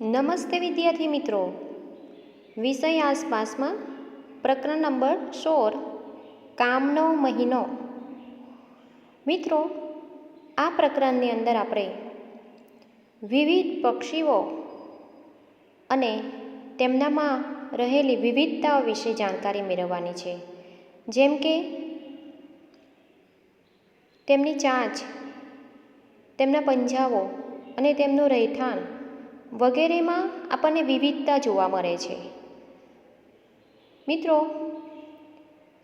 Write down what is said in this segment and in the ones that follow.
નમસ્તે વિદ્યાર્થી મિત્રો. વિષય આસપાસમાં પ્રકરણ નંબર સોળ, કામનો મહિનો. મિત્રો, આ પ્રકરણની અંદર આપણે વિવિધ પક્ષીઓ અને તેમનામાં રહેલી વિવિધતાઓ વિશે જાણકારી મેળવવાની છે. જેમ કે, તેમની ચાંચ, તેમના પંજાઓ અને તેમનું રહેઠાણ વગેરેમાં આપણને વિવિધતા જોવા મળે છે. મિત્રો,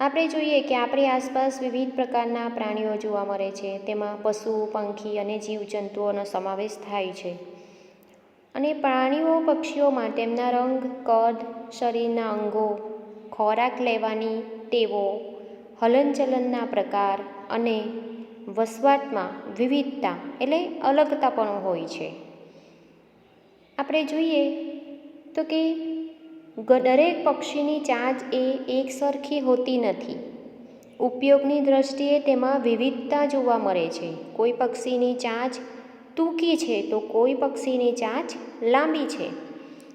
આપણે જોઈએ કે આપણી આસપાસ વિવિધ પ્રકારના પ્રાણીઓ જોવા મળે છે. તેમાં પશુ, પંખી અને જીવજંતુઓનો સમાવેશ થાય છે. અને પ્રાણીઓ, પક્ષીઓમાં તેમના રંગ, કદ, શરીરના અંગો, ખોરાક લેવાની ટેવો, હલનચલનના પ્રકાર અને વસવાટમાં વિવિધતા એટલે અલગતા પણ હોય છે. આપણે જોઈએ તો કે દરેક પક્ષીની ચાંચ એ એક સરખી હોતી નથી. ઉપયોગની દ્રષ્ટિએ તેમાં વિવિધતા જોવા મળે છે. કોઈ પક્ષીની ચાંચ ટૂંકી છે તો કોઈ પક્ષીની ચાંચ લાંબી છે.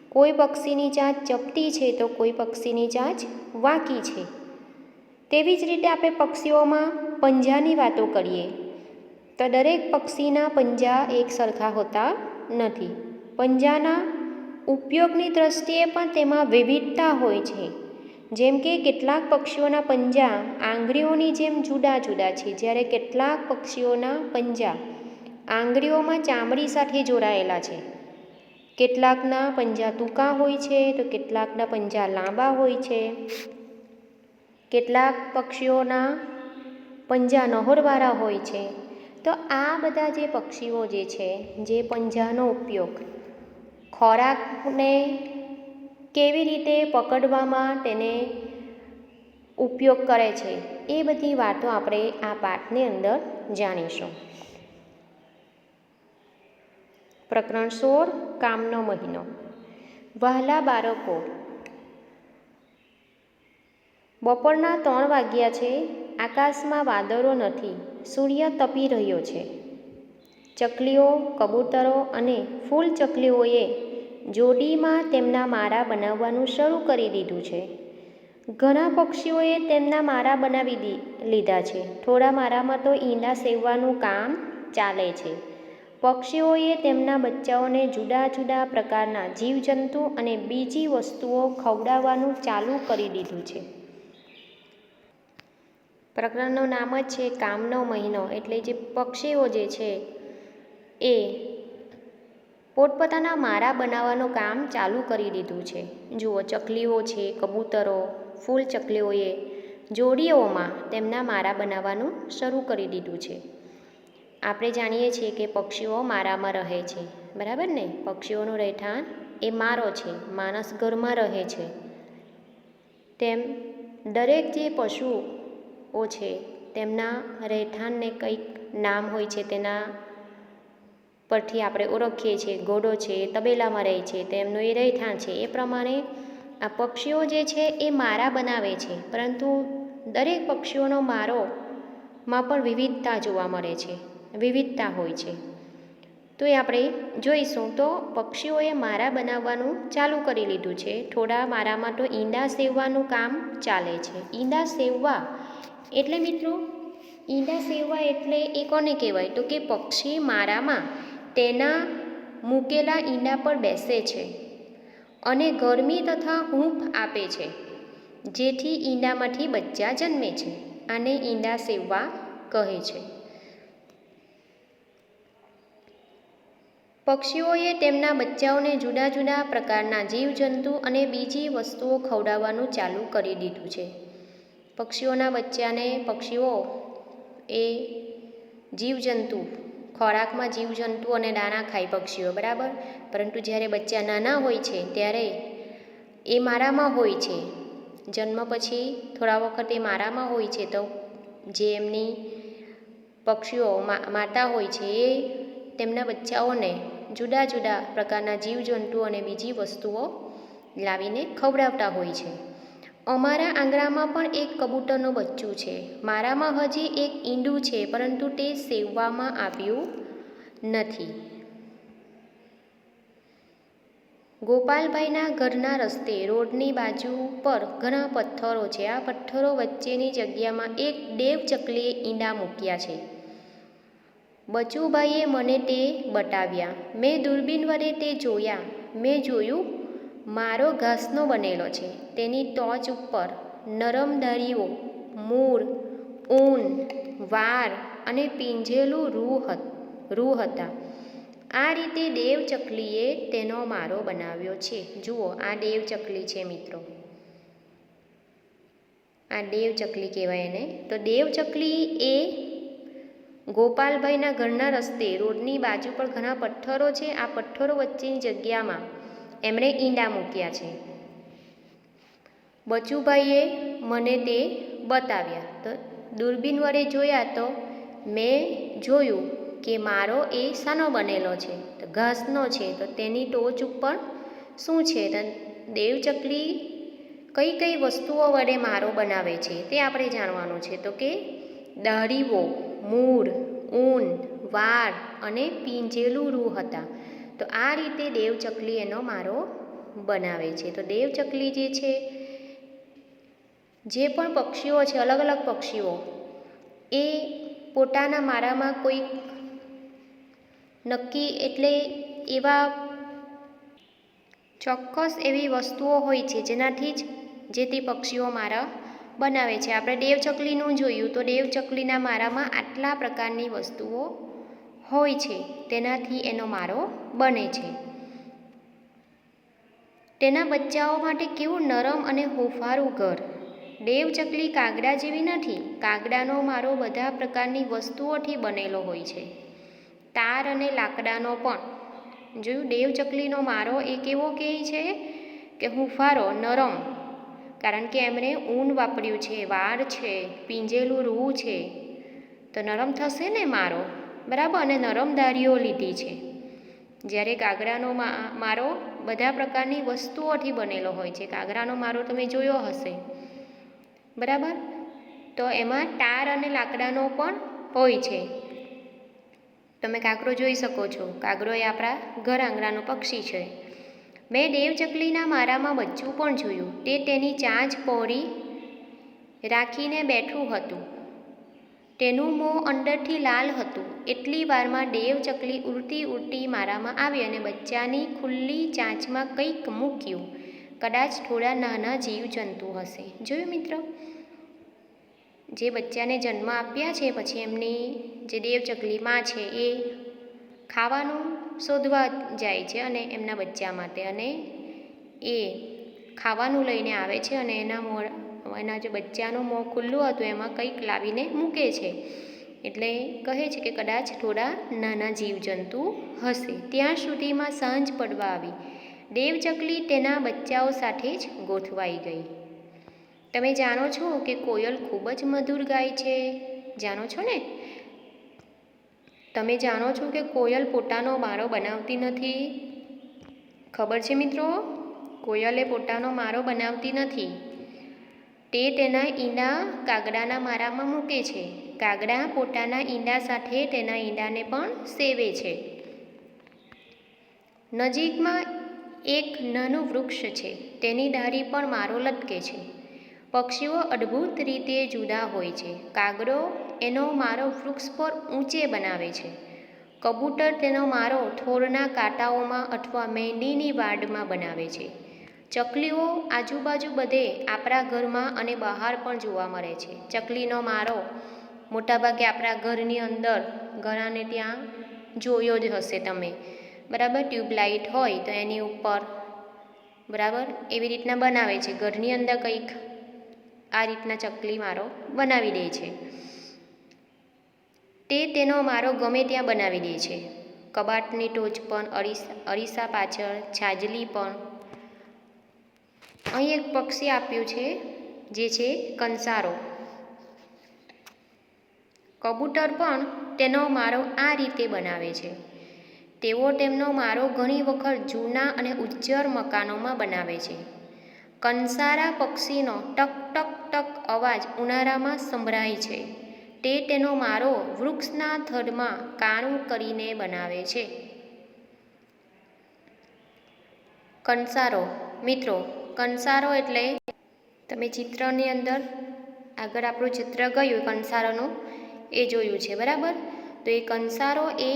કોઈ પક્ષીની ચાંચ ચપટી છે તો કોઈ પક્ષીની ચાંચ વાંકી છે. તેવી જ રીતે આપણે પક્ષીઓમાં પંજાની વાતો કરીએ તો દરેક પક્ષીના પંજા એક સરખા હોતા નથી. પંજાના ઉપયોગની દ્રષ્ટિએ પણ તેમાં વિવિધતા હોય છે. જેમ કે કેટલાક પક્ષીઓના પંજા આંગળીઓની જેમ જુદા જુદા છે. જ્યારે કેટલાક પક્ષીઓના પંજા આંગળીઓમાં ચામડી સાથે જોડાયેલા છે. કેટલાકના પંજા ટૂંકા હોય છે તો કેટલાકના પંજા લાંબા હોય છે. કેટલાક પક્ષીઓના પંજા નહોરવાળા હોય છે. તો આ બધા જે પક્ષીઓ જે છે, જે પંજાનો ઉપયોગ ખોરાકને કેવી રીતે પકડવામાં તેને ઉપયોગ કરે છે, એ બધી વાતો આપણે આ પાઠની અંદર જાણીશું. પ્રકરણ સોળ, કામનો મહિનો. વહાલા બાળકો. બપોરના ત્રણ વાગ્યા છે, આકાશમાં વાદળો નથી, સૂર્ય તપી રહ્યો છે. ચકલીઓ, કબૂતરો અને ફૂલ ચકલીઓએ જોડીમાં તેમના મારા બનાવવાનું શરૂ કરી દીધું છે. ઘણા પક્ષીઓએ તેમના મારા બનાવી લીધા છે. થોડા મારામાં તો ઈંડા સેવવાનું કામ ચાલે છે. પક્ષીઓએ તેમના બચ્ચાઓને જુદા જુદા પ્રકારના જીવજંતુ અને બીજી વસ્તુઓ ખવડાવવાનું ચાલુ કરી દીધું છે. પ્રકરણનું નામ જ છે કામનો મહિનો, એટલે જે પક્ષીઓ જે છે એ પોતપોતાના મારા બનાવવાનું કામ ચાલુ કરી દીધું છે. જુઓ, ચકલીઓ છે, કબૂતરો, ફૂલ ચકલીઓએ જોડીઓમાં તેમના મારા બનાવવાનું શરૂ કરી દીધું છે. આપણે જાણીએ છીએ કે પક્ષીઓ મારામાં રહે છે, બરાબર ને? પક્ષીઓનું રહેઠાણ એ મારો છે, માણસ ઘરમાં રહે છે. તેમ દરેક જે પશુઓ છે, તેમના રહેઠાણને કંઈક નામ હોય છે, તેના પરથી આપણે ઓળખીએ છીએ, ઘોડો છે, તબેલામાં રહે છે, તેમનું એ રહેઠાણ છે. એ પ્રમાણે આ પક્ષીઓ જે છે એ મારા બનાવે છે, પરંતુ દરેક પક્ષીઓનો મારોમાં પણ વિવિધતા જોવા મળે છે, વિવિધતા હોય છે. તો એ આપણે જોઈશું. તો પક્ષીઓએ મારા બનાવવાનું ચાલુ કરી લીધું છે. થોડા મારામાં તો ઈંડા સેવવાનું કામ ચાલે છે. ઈંડા સેવવા એટલે મિત્રો, ઈંડા સેવવા એટલે એ કોને કહેવાય? તો કે પક્ષી મારામાં તેના મૂકેલા ઈંડા પર બેસે છે અને ગરમી તથા હૂંફ આપે છે, જેથી ઈંડામાંથી બચ્ચા જન્મે છે આને ઈંડા સેવવા કહે છે. પક્ષીઓએ તેમના બચ્ચાઓને જુદા જુદા પ્રકારના જીવજંતુ અને બીજી વસ્તુઓ ખવડાવવાનું ચાલુ કરી દીધું છે. પક્ષીઓના બચ્ચાને પક્ષીઓ એ જીવજંતુ ખોરાકમાં જીવજંતુ અને દાણા ખાય પક્ષીઓ, બરાબર? પરંતુ જ્યારે બચ્ચા નાના હોય છે, ત્યારે એ મારામાં હોય છે. જન્મ પછી થોડા વખત એ મારામાં હોય છે, તો જે એમની પક્ષીઓ માતા હોય છે, એ તેમના બચ્ચાઓને જુદા જુદા પ્રકારના જીવજંતુ અને બીજી વસ્તુઓ લાવીને ખવડાવતા હોય છે. અમારા આંગણામાં પણ એક કબૂતરનું બચ્ચું છે. મારામાં હજી એક ઈંડું છે, પરંતુ તે સેવવામાં આવ્યું નથી. ગોપાલભાઈના ઘરના રસ્તે, રોડની બાજુ પર ઘણા પથ્થરો છે. આ પથ્થરો વચ્ચેની જગ્યામાં એક દેવ ચકલીએ ઈંડા મૂક્યા છે. બચુભાઈએ મને તે બતાવ્યા. મેં દૂરબીન વડે તે જોયા. મેં જોયું મારો ઘાસનો બનેલો છે. તેની ટોચ ઉપર નરમ દારીઓ મૂળ ઊન, વાર અને પીંજેલું રૂ રૂ હતા. આ રીતે દેવચકલીએ તેનો મારો બનાવ્યો છે. જુઓ, આ દેવચકલી છે મિત્રો. આ દેવચકલી કહેવાય એને. તો દેવચકલી એ ગોપાલભાઈના ઘરના રસ્તે રોડની બાજુ પર ઘણા પથ્થરો છે. આ પથ્થરો વચ્ચેની જગ્યામાં એમણે ઈંડા મૂક્યા છે. બચુભાઈએ મને તે બતાવ્યા. તો દૂરબીન વડે જોયા તો મેં જોયું કે મારો એ શાનો બનેલો છે. તો ઘાસનો છે. તો તેની ટોચ ઉપર શું છે? તો દેવચકલી કઈ કઈ વસ્તુઓ વડે મારો બનાવે છે તે આપણે જાણવાનું છે. તો કે દાઢીઓ મૂળ ઊન, વાળ અને પીંજેલું રૂ હતા. તો આ રીતે દેવચકલી એનો મારો બનાવે છે. તો દેવચકલી જે છે, જે પણ પક્ષીઓ છે, અલગ અલગ પક્ષીઓ, એ પોતાના મારામાં કોઈ નક્કી એટલે એવા ચોક્કસ એવી વસ્તુઓ હોય છે, જેનાથી જ જે તે પક્ષીઓ મારા બનાવે છે. આપણે દેવચકલીનું જોયું તો દેવચકલીના મારામાં આટલા પ્રકારની વસ્તુઓ હોય છે, તેનાથી એનો મારો બને છે. તેના બચ્ચાઓ માટે કેવું નરમ અને હોફારું ઘર. દેવચકલી કાગડા જેવી નથી, કાગડાનો મારો બધા પ્રકારની વસ્તુઓથી બનેલો હોય છે. તાર અને લાકડાનો પણ. જોયું દેવચકલીનો મારો એ કેવો કહે છે કે હુંફારો, નરમ. કારણ કે એમણે ઊન વાપર્યું છે, વાળ છે, પીંજેલું રૂ છે. તો નરમ થશે ને મારો? બરાબર? અને નરમ દારીઓ લીધી છે. જ્યારે કાગડાનો મારો બધા પ્રકારની વસ્તુઓથી બનેલો હોય છે. કાગડાનો મારો તમે જોયો હશે. બરાબર? તો એમાં ટાર અને લાકડાનો પણ હોય છે. તમે કાગરો જોઈ શકો છો. કાગરો એ આપણા ઘર આંગણાનું પક્ષી છે. મેં દેવચકલીના મારામાં બચ્ચું પણ જોયું. તે તેની ચાંચ પહોળી રાખીને બેઠું હતું. તેનું મોં અંદરથી લાલ હતું. એટલી વારમાં દેવચકલી ઉડતી ઉડતી મારામાં આવી અને બચ્ચાની ખુલ્લી ચાંચમાં કંઈક મૂક્યું. કદાચ થોડા નાના જીવજંતુ હશે. જોયું મિત્રો? જે બચ્ચાને જન્મ આપ્યા છે પછી એમની જે દેવચકલી માં છે એ ખાવાનું શોધવા જાય છે અને એમના બચ્ચા માટે અને એ ખાવાનું લઈને આવે છે અને એના મોં એના જે બચ્ચાનું મોં ખુલ્લું હતું એમાં કંઈક લાવીને મૂકે છે. એટલે કહે છે કે કદાચ થોડા નાના જીવજંતુ હશે. ત્યાં સુધીમાં સાંજ પડવા આવી. દેવચકલી તેના બચ્ચાઓ સાથે જ ગોઠવાઈ ગઈ. તમે જાણો છો કે કોયલ ખૂબ જ મધુર ગાય છે? જાણો છો ને? તમે જાણો છો કે કોયલ પોતાનો મારો બનાવતી નથી? ખબર છે મિત્રો? કોયલે પોતાનો મારો બનાવતી નથી. તે તેના ઈંડા કાગડાના મારામાં મૂકે છે. કાગડા પોતાના ઈંડા સાથે તેના ઈંડાને પણ સેવે છે. નજીકમાં એક નાનું વૃક્ષ છે. તેની ડાળી પણ મારો લટકે છે. પક્ષીઓ અદ્ભુત રીતે જુદા હોય છે. કાગડો એનો મારો વૃક્ષ પર ઊંચે બનાવે છે. કબૂતર તેનો મારો થોરના કાંટાઓમાં અથવા મહેંદીની વાડમાં બનાવે છે. ચકલીઓ આજુબાજુ બધે આપણા ઘરમાં અને બહાર પણ જોવા મળે છે. ચકલીનો મારો મોટાભાગે આપણા ઘરની અંદર ઘણાને ત્યાં જોયો જ હશે તમે. બરાબર? ટ્યુબલાઇટ હોય તો એની ઉપર. બરાબર? એવી રીતના બનાવે છે. ઘરની અંદર કંઈક આ રીતના ચકલી મારો બનાવી દે છે. તે તેનો મારો ગમે ત્યાં બનાવી દે છે. કબાટની ટોચ પણ, અરીસા અરીસા પાછળ, છાજલી પણ. અહીં એક પક્ષી આપ્યું છે, જે છે કંસારો. કબૂતર પણ તેનો મારો આ રીતે બનાવે છે. તેઓ તેમનો મારો ઘણી વખત જૂના અને ઉજ્જર મકાનોમાં બનાવે છે. કંસારા પક્ષીનો ટક ટક ટક અવાજ ઉનાળામાં સંભળાય છે. તે તેનો મારો વૃક્ષના થડમાં કાણું કરીને બનાવે છે. કંસારો, મિત્રો કંસારો એટલે તમે ચિત્રની અંદર આગળ આપણું ચિત્ર ગયું, કંસારોનું, એ જોયું છે, બરાબર? તો એ કંસારો એ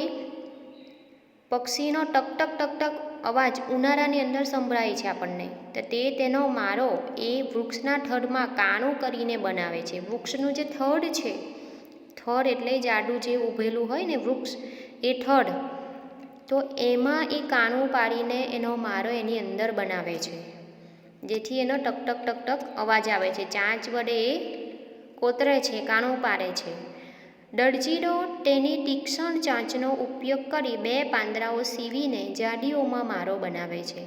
પક્ષીનો ટકટક ટક ટક ટક અવાજ ઉનાળાની અંદર સંભળાય છે આપણને. તો તે તેનો મારો એ વૃક્ષના થડમાં કાણું કરીને બનાવે છે. વૃક્ષનું જે થડ છે, થડ એટલે જાડું જે ઊભેલું હોય ને વૃક્ષ, એ થડ તો એમાં એ કાણું પાડીને એનો મારો એની અંદર બનાવે છે. જેથી એનો ટક ટક ટક ટક અવાજ આવે છે. ચાંચ વડે એ કોતરે છે, કાણું પાડે છે. દરજીડો તેની તીક્ષણ ચાંચનો ઉપયોગ કરી બે પાંદડાઓ સીવીને જાડીઓમાં મારો બનાવે છે.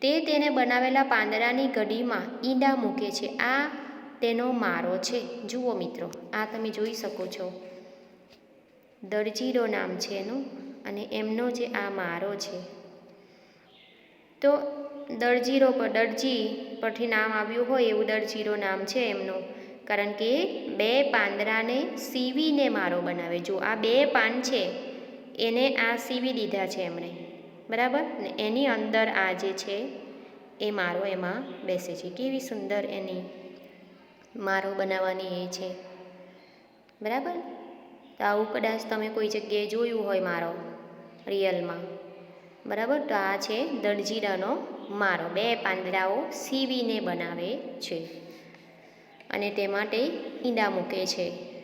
તે તેને બનાવેલા પાંદડાની ઘડીમાં ઈંડા મૂકે છે. આ તેનો મારો છે. જુઓ મિત્રો, આ તમે જોઈ શકો છો. દરજીડો નામ છે એનું અને એમનો જે આ મારો છે. તો દરજીરો પર દરજી પરથી નામ આવ્યું હોય એવું દરજીરો નામ છે એમનું. કારણ કે બે પાંદડાને સીવીને મારો બનાવે. જો આ બે પાન છે, એને આ સીવી દીધા છે એમણે. બરાબર? ને એની અંદર આ જે છે, એ મારો એમાં બેસે છે. કેવી સુંદર એની મારો બનાવવાની એ છે. બરાબર? તો આવું કદાચ તમે કોઈ જગ્યાએ જોયું હોય મારો, રિયલમાં. બરાબર? તો આ છે દરજીડાનો મારો બે પાંદડાઓ સીવીને બનાવે છે અને તે માટે ઈંડા મૂકે છે.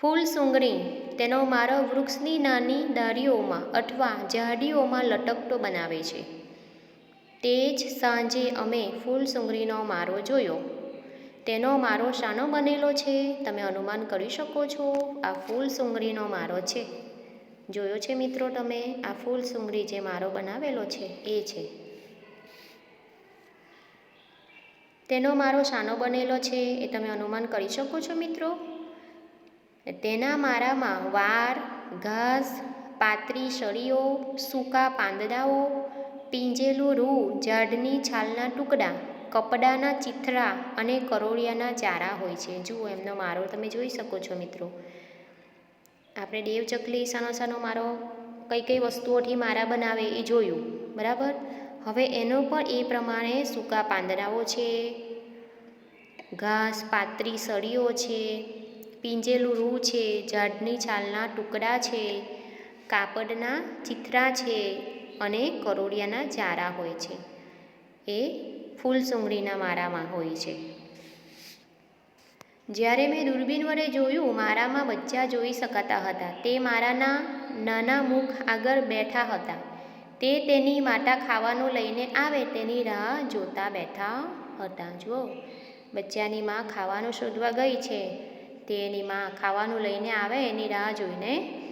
ફૂલ સુંગરી તેનો મારો વૃક્ષની નાની ડાળીઓમાં અથવા ઝાડીઓમાં લટકતો બનાવે છે. તે જ સાંજે અમે ફૂલ સુંગરીનો મારો જોયો. તેનો મારો શાનો બનેલો છે. તમે અનુમાન કરી શકો છો, આ ફૂલ સુંગરીનો મારો છે. જોયો છે મિત્રો તમે? આ ફૂલ સુંગરી જે મારો બનાવેલો છે, એ છે. તેનો મારો શાનો બનેલો છે, એ તમે અનુમાન કરી શકો છો મિત્રો? તેના મારામાં વાર, ઘાસ, પાતળી સળીઓ, સૂકા પાંદડાઓ, પીંજેલું રૂ ઝાડની છાલના ટુકડા, કપડાના ચિથરા અને કરોળિયાના ચારા હોય છે. જુઓ, એમનો મારો તમે જોઈ શકો છો મિત્રો. આપણે દેવ ચકલી સાનો સાનો મારો કઈ કઈ વસ્તુઓથી મારા બનાવે એ જોયું, બરાબર? હવે એનો પણ એ પ્રમાણે સૂકા પાંદડાઓ છે, ઘાસ પાત્રી સળીઓ છે, પીંજેલું રૂ છે, ઝાડની છાલના ટુકડા છે, કાપડના ચિથરા છે અને કરોડિયાના ચારા હોય છે. એ ફૂલ સુંગળીના મારામાં હોય છે. જ્યારે મેં દૂરબીન વડે જોયું, મારામાં બચ્ચા જોઈ શકાતા હતા. તે મારાના નાના મુખ આગળ બેઠા હતા. તે તેની માતા ખાવાનું લઈને આવે, તેની રાહ જોતા બેઠા હતા. જુઓ, બચ્ચાની માં ખાવાનું શોધવા ગઈ છે. તેની માં ખાવાનું લઈને આવે, એની રાહ જોઈને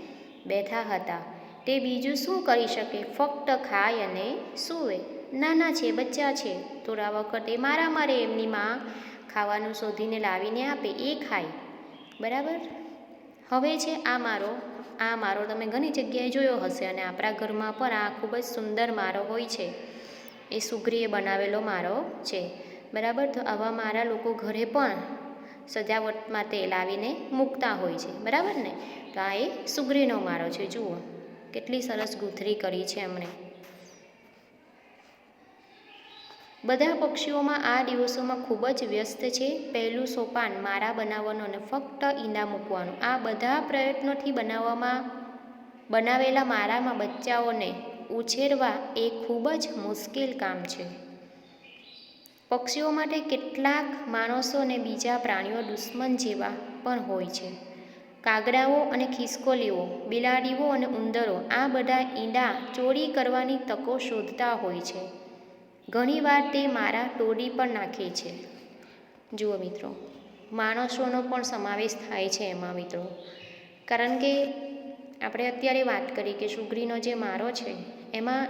બેઠા હતા. તે બીજું શું કરી શકે? ફક્ત ખાય અને સૂવે. નાના છે, બચ્ચા છે. થોડા વખતે મારા મારે એમની માં ખાવાનું શોધીને લાવીને આપે, એ ખાય. બરાબર? હવે છે આ મારો આ મારો તમે ઘણી જગ્યાએ જોયો હશે અને આપણા ઘરમાં પણ આ ખૂબ જ સુંદર મારો હોય છે. એ સુગ્રીએ બનાવેલો મારો છે. બરાબર? તો આવા મારા લોકો ઘરે પણ સજાવટ માટે લાવીને મૂકતા હોય છે. બરાબર ને? તો આ એ સુગ્રીનો મારો છે. જુઓ, કેટલી સરસ ગુથરી કરી છે એમણે. બધા પક્ષીઓમાં આ દિવસોમાં ખૂબ જ વ્યસ્ત છે. પહેલું સોપાન મારા બનાવવાનું અને ફક્ત ઈંડા મૂકવાનું. આ બધા પ્રયત્નોથી બનાવવામાં, બનાવેલા મારામાં બચ્ચાઓને ઉછેરવા એ ખૂબ જ મુશ્કેલ કામ છે. પક્ષીઓ માટે કેટલાક માણસો અને બીજા પ્રાણીઓ દુશ્મન જેવા પણ હોય છે. કાગડાઓ અને ખિસકોલીઓ, બિલાડીઓ અને ઉંદરો આ બધા ઈંડા ચોરી કરવાની તકો શોધતા હોય છે. ઘણીવાર તે મારા ટોડી પણ નાખે છે. જુઓ મિત્રો, માણસોનો પણ સમાવેશ થાય છે એમાં મિત્રો. કારણ કે આપણે અત્યારે વાત કરી કે સુગરીનો જે મારો છે, એમાં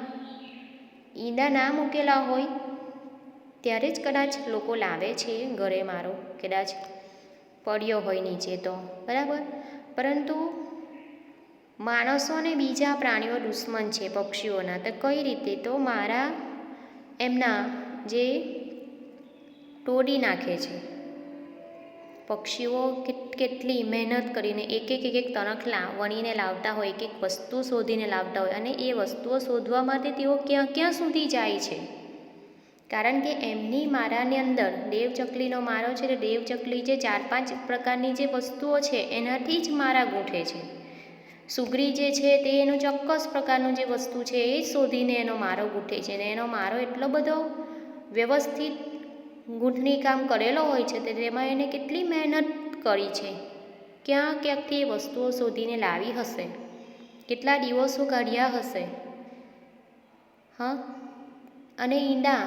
ઈંડા ના મૂકેલા હોય, ત્યારે જ કદાચ લોકો લાવે છે ઘરે મારો, કદાચ પડ્યો હોય નીચે તો, બરાબર? પરંતુ માણસો અને બીજા પ્રાણીઓ દુશ્મન છે, પક્ષીઓના, તો કઈ રીતે? તો મારા એમના જે તોડી નાખે છે. પક્ષીઓ કેટ- કેટલી મહેનત કરીને એક એક એક એક તણખલા વણીને લાવતા હોય એક એક વસ્તુ શોધીને લાવતા હોય અને એ વસ્તુઓ શોધવા માટે તેઓ ક્યાં ક્યાં સુધી જાય છે? કારણ કે એમની મારાની અંદર દેવચકલીનો મારો છે એટલે દેવચકલી જે ચાર પાંચ પ્રકારની જે વસ્તુઓ છે એનાથી જ મારા ગૂંઠે છે. સુગરી જે છે તે એનું ચોક્કસ પ્રકારનું જે વસ્તુ છે એ શોધીને એનો મારો ગૂંથે છે અને એનો મારો એટલો બધો વ્યવસ્થિત ગૂંથણી કામ કરેલો હોય છે તે તેમાં એને કેટલી મહેનત કરી છે. ક્યાં ક્યાંકથી એ વસ્તુઓ શોધીને લાવી હશે? કેટલા દિવસો કાઢ્યા હશે? હા? અને ઈંડા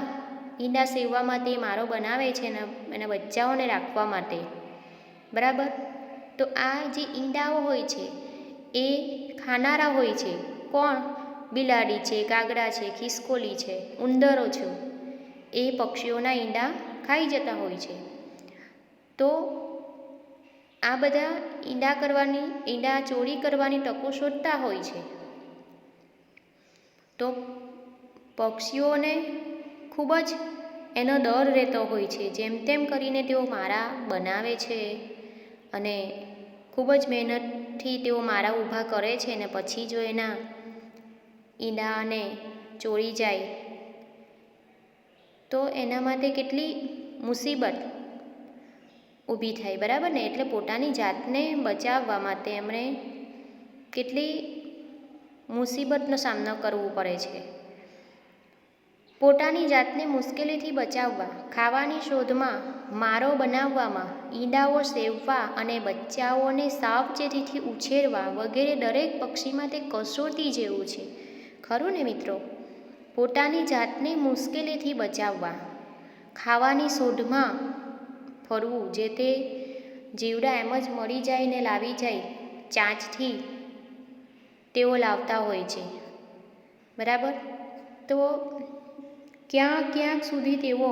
ઈંડા સેવવા માટે મારો બનાવે છે ને એના બચ્ચાઓને રાખવા માટે. બરાબર? તો આ જે ઈંડાઓ હોય છે એ ખાનારા હોય છે. કોણ? બિલાડી છે કાગડા છે, ખિસકોલી છે, ઉંદરો છે. એ પક્ષીઓના ઈંડા ખાઈ જતા હોય છે. તો આ બધા ઈંડા કરવાની, ઈંડા ચોરી કરવાની તકો શોધતા હોય છે. તો પક્ષીઓને ખૂબ જ એનો ડર રહેતો હોય છે. જેમ તેમ કરીને તેઓ મારા બનાવે છે અને ખૂબ જ મહેનતથી તેઓ મારા ઊભા કરે છે ને પછી જો એના ઈંડાને ચોરી જાય, તો એના માટે કેટલી મુસીબત ઊભી થાય, બરાબર ને? એટલે પોતાની જાતને બચાવવા માટે એમણે કેટલી મુસીબતનો સામનો કરવો પડે છે. પોતાની જાતને મુશ્કેલીથી બચાવવા, ખાવાની શોધમાં, મારો બનાવવામાં, ઈંડાઓ સેવવા અને બચ્ચાઓને સાવચેતીથી ઉછેરવા વગેરે દરેક પક્ષીમાં તે કસોટી જેવું છે. ખરું ને મિત્રો? પોતાની જાતને મુશ્કેલીથી બચાવવા, ખાવાની શોધમાં ફરવું જે તે જીવડા એમ જ મળી જાય ને લાવી જાય, ચાંચથી તેઓ લાવતા હોય છે. બરાબર? તો ક્યાં ક્યાંક સુધી તેઓ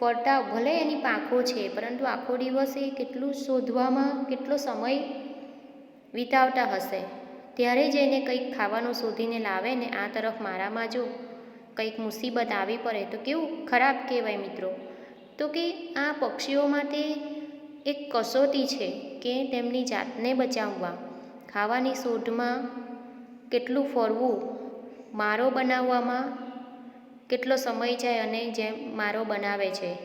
ફરતા ભલે એની પાંખો છે, પરંતુ આખો દિવસ એ કેટલું શોધવામાં, કેટલો સમય વિતાવતા હશે? ત્યારે જ એને કંઈક ખાવાનું શોધીને લાવે ને આ તરફ મારામાં જો કંઈક મુસીબત આવી પડે તો કેવું ખરાબ કહેવાય મિત્રો. તો કે આ પક્ષીઓ માટે એક કસોટી છે કે તેમની જાતને બચાવવા. ખાવાની શોધમાં કેટલું ફરવું, મારો બનાવવામાં કેટલો સમય જાય અને જેમ મારો બનાવે છે.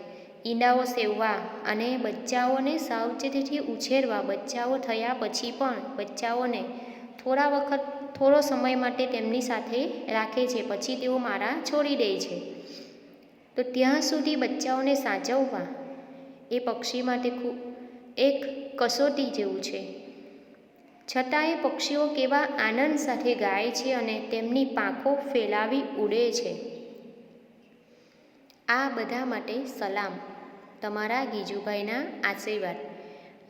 ઈંડાઓ સેવવા અને બચ્ચાઓને સાવચેતીથી ઉછેરવા, બચ્ચાઓ થયા પછી પણ બચ્ચાઓને થોડા વખત, થોડો સમય માટે તેમની સાથે રાખે છે, પછી તેઓ મારા છોડી દે છે. તો ત્યાં સુધી બચ્ચાઓને સાચવવા એ પક્ષી માટે ખૂબ એક કસોટી જેવું છે. છતાં એ પક્ષીઓ કેવા આનંદ સાથે ગાય છે અને તેમની પાંખો ફેલાવી ઉડે છે. આ બધા માટે સલામ. તમારા ગીજુભાઈના આશીર્વાદ.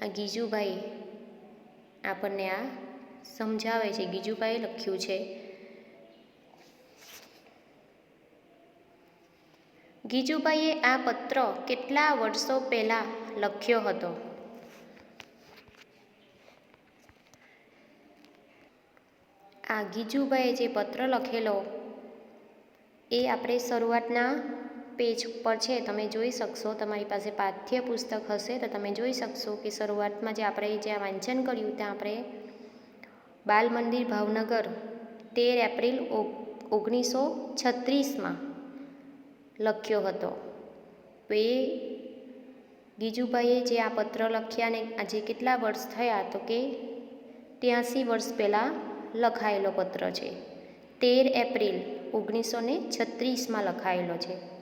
આ ગીજુભાઈ આપણને આ સમજાવે છે. ગીજુભાઈએ લખ્યું છે. ગીજુભાઈએ આ પત્ર કેટલા વર્ષો પહેલાં લખ્યો હતો? આ ગીજુભાઈએ જે પત્ર લખેલો, એ આપણે શરૂઆતના પેજ પર છે, તમે જોઈ શકશો. તમારી પાસે પાઠ્યપુસ્તક હશે તો તમે જોઈ શકશો કે શરૂઆતમાં જે આપણે જ્યાં વાંચન કર્યું ત્યાં આપણે બાલ મંદિર ભાવનગર તેર એપ્રિલ ઓગણીસો છત્રીસમાં લખ્યો હતો. તો એ ગીજુભાઈએ જે આ પત્ર લખ્યા ને આજે કેટલા વર્ષ થયા તો કે ત્યાંસી વર્ષ પહેલાં લખાયેલો પત્ર છે. તેર એપ્રિલ ઓગણીસો ને છત્રીસમાં લખાયેલો છે.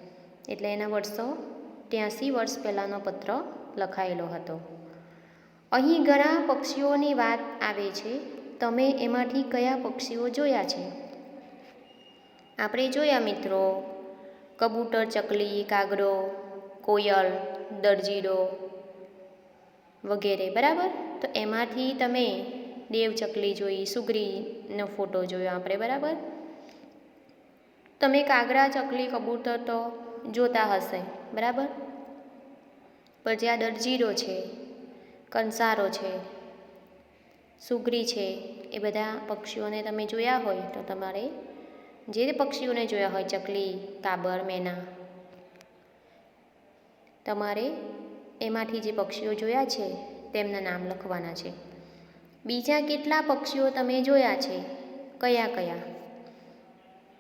એટલે એના વર્ષો ત્યાંસી વર્ષ પહેલાંનો પત્ર લખાયેલો હતો. અહીં ઘણા પક્ષીઓની વાત આવે છે. તમે એમાંથી કયા પક્ષીઓ જોયા છે? આપણે જોયા મિત્રો, કબૂતર, ચકલી, કાગડો, કોયલ, દરજીડો વગેરે, બરાબર? તો એમાંથી તમે દેવ ચકલી જોઈ, સુગરીનો ફોટો જોયો આપણે, બરાબર? તમે કાગડા, ચકલી, કબૂતર તો જોતા હશે, બરાબર? પણ જે આ દરજીરો છે, કંસારો છે, સુગરી છે, એ બધા પક્ષીઓને તમે જોયા હોય તો તમારે જે પક્ષીઓને જોયા હોય, ચકલી, કાબર, મેના, તમારે એમાંથી જે પક્ષીઓ જોયા છે, તેમના નામ લખવાના છે. બીજા કેટલા પક્ષીઓ તમે જોયા છે? કયા કયા?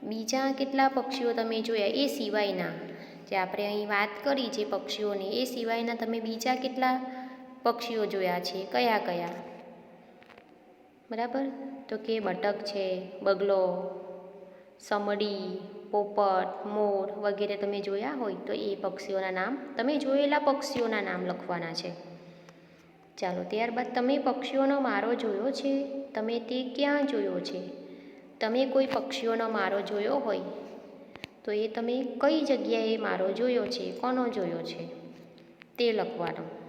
બીજા કેટલા પક્ષીઓ તમે જોયા? એ સિવાયના જે આપણે અહીં વાત કરી જે પક્ષીઓની, એ સિવાયના તમે બીજા કેટલા પક્ષીઓ જોયા છે? કયા કયા? બરાબર? તો કે બટક છે, બગલો, સમડી, પોપટ, મોર વગેરે તમે જોયા હોય, તો એ પક્ષીઓના નામ તમે જોયેલા પક્ષીઓના નામ લખવાના છે. ચાલો, ત્યારબાદ તમે પક્ષીઓનો મારો જોયો છે, તમે તે ક્યાં જોયો છે? તમે કોઈ પક્ષીઓનો મારો જોયો હોય તો એ તમે કઈ જગ્યાએ મારો જોયો છે? કોનો જોયો છે? તે લખવાનો.